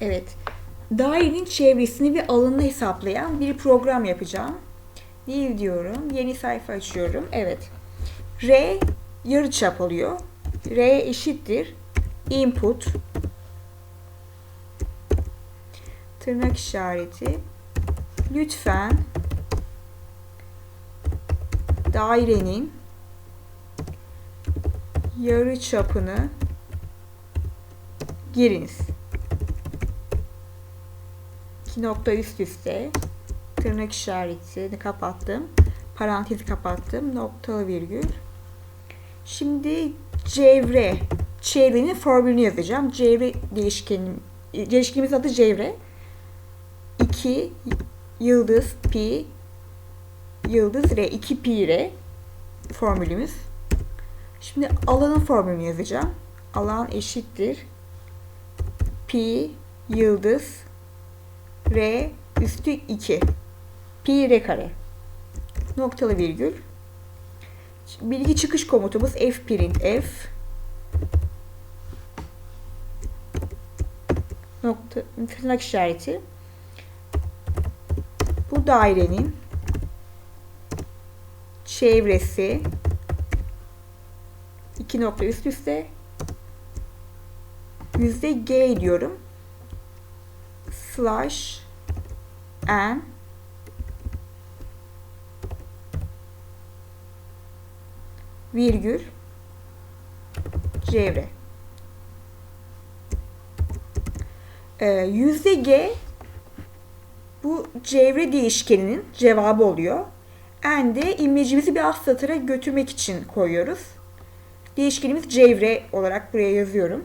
Evet. Dairenin çevresini ve alanını hesaplayan bir program yapacağım. New diyorum. Yeni sayfa açıyorum. Evet. R yarıçap alıyor. R eşittir. Input. Tırnak işareti. Lütfen dairenin yarı çapını giriniz. İki nokta üst üste tırnak işaretini kapattım. Parantezi kapattım. Noktalı virgül. Şimdi cevre çevrenin formülünü yazacağım. Cevre değişkenim değişkenimiz adı cevre. 2 yıldız pi yıldız r 2 pi r formülümüz. Şimdi alanın formülünü yazacağım. Alan eşittir. Pi yıldız R üstü 2. Pi R kare. Noktalı virgül. Bilgi çıkış komutumuz f print f. Nokta, tırnak işareti. Bu dairenin çevresi iki nokta üst üste yüzde g diyorum slash n virgül çevre Ee, yüzde g bu çevre değişkeninin cevabı oluyor. N de imlecimizi bir alt satıra götürmek için koyuyoruz. Değişkenimiz cevre olarak buraya yazıyorum.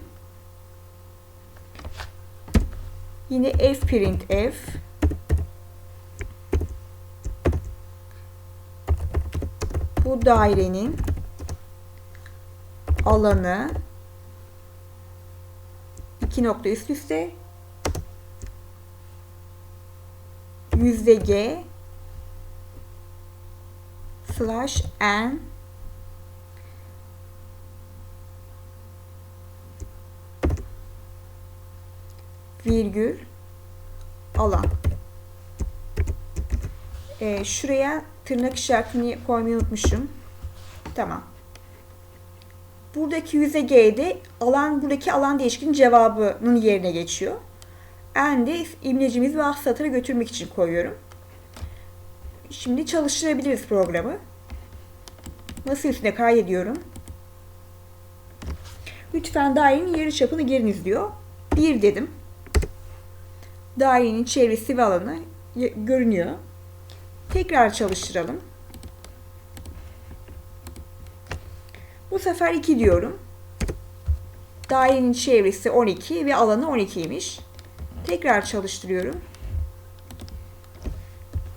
Yine f print f. Bu dairenin alanı iki nokta üst üste. Yüzde g slash n virgül alan. Ee, şuraya tırnak işaretini koymayı unutmuşum. Tamam. Buradaki yüze alan buradaki alan değişkenin cevabının yerine geçiyor. N de imlecimizi alt götürmek için koyuyorum. Şimdi çalıştırabiliriz programı. Masa üstüne kaydediyorum. Lütfen dairenin yarı çapını giriniz diyor. 1 dedim. Dairenin çevresi ve alanı görünüyor. Tekrar çalıştıralım. Bu sefer 2 diyorum. Dairenin çevresi 12 ve alanı 12'ymiş. Tekrar çalıştırıyorum.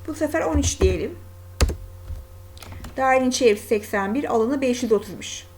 Bu sefer 13 diyelim. Dairenin çevresi 81, alanı 530'muş.